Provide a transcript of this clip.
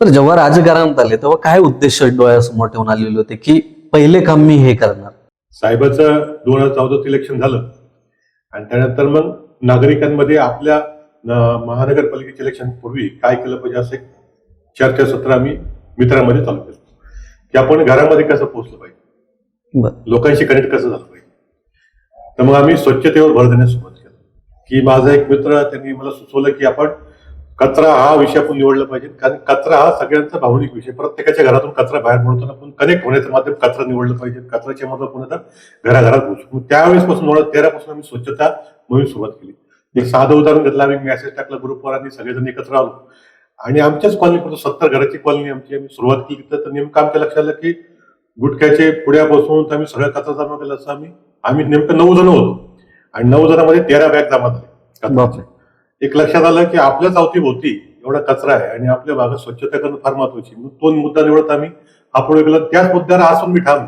तर जेव्हा राजकारणात आले तेव्हा काय उद्देश डोळ्यासमोर ठेवून आलेले होते की पहिले काम मी हे करणार? साहेबाचं दोन हजार चौदाच इलेक्शन झालं. आणि त्यानंतर मग नागरिकांमध्ये आपल्या महानगरपालिकेच्या इलेक्शन पूर्वी काय केलं पाहिजे असं एक चर्चासत्र आम्ही मित्रांमध्ये चालू केलं. की आपण घरामध्ये कसं पोहोचलं पाहिजे? लोकांशी कनेक्ट कसं झालं पाहिजे? तर मग आम्ही स्वच्छतेवर भर देण्यास सुरुवात केली. की माझा एक मित्र त्यांनी मला सुचवलं की आपण कचरा हा विषय आपण निवडला पाहिजे. कारण कचरा हा सगळ्यांचा भावनिक विषय. प्रत्येकाच्या घरातून कचरा बाहेर पडतो आपण कनेक्ट होण्याचं माध्यम कचरा निवडलं पाहिजे. कचऱ्याच्या मधून आपण आता घराघरात पोहोचू त्यावेळेसपासून दोन हजार आम्ही स्वच्छता मोहीम सुरुवात केली. एक साधं उदाहरण घेतलं. आम्ही मेसेज टाकला ग्रुपवर आणि सगळेजण एकत्र आलो. आणि आमच्याच कॉलनी सत्तर घराची कॉलनी आमची आम्ही सुरुवात केली. तर नेमकं आमच्या लक्षात आलं की गुटख्याचे पुढ्यापासून तर आम्ही सगळा कचरा जमा केला असं आम्ही आम्ही नेमकं नऊ जण होतो. आणि नऊ जणांमध्ये तेरा बॅग जमा झाले. कचऱ्याचे. एक लक्षात आलं की आपल्याच अवतीभोवती एवढा कचरा आहे आणि आपल्या भागात स्वच्छता करणं फार महत्वाची मग तो मुद्दा निवडत आम्ही. आपण त्याच मुद्द्याला असून मी ठाम